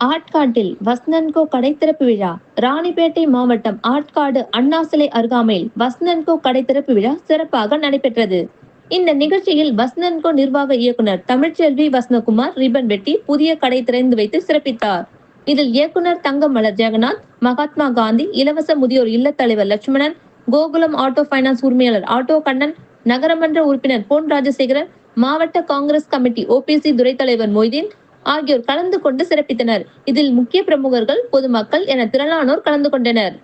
ஆட்காட்டில் வஸ்னன்கோ கடைத்திறப்பு விழா. ராணிப்பேட்டை மாவட்டம் ஆட்காடு அண்ணா சிலை அருகாமையில் வஸ்னன்கோ கடைத்திறப்பு விழா சிறப்பாக நடைபெற்றது. இந்த நிகழ்ச்சியில் வஸ்னன்கோ நிர்வாக இயக்குனர் தமிழ்ச்செல்வி வசந்தகுமார் ரிப்பன் வெட்டி புதிய கடை திறந்து வைத்து சிறப்பித்தார். இதில் இயக்குனர் தங்கமலர் ஜெகநாத் மகாத்மா காந்தி இலவச முதியோர் இல்லத் தலைவர் லட்சுமணன் கோகுலம் ஆட்டோ பைனான்ஸ் உரிமையாளர் ஆட்டோ கண்ணன் நகரமன்ற உறுப்பினர் பொன் ராஜசேகரன் மாவட்ட காங்கிரஸ் கமிட்டி ஓபிசி துறை தலைவர் மொய்தீன் ஆகியோர் கலந்து கொண்டு சிறப்பித்தனர். இதில் முக்கிய பிரமுகர்கள் பொதுமக்கள் என திரளானோர் கலந்து கொண்டனர்.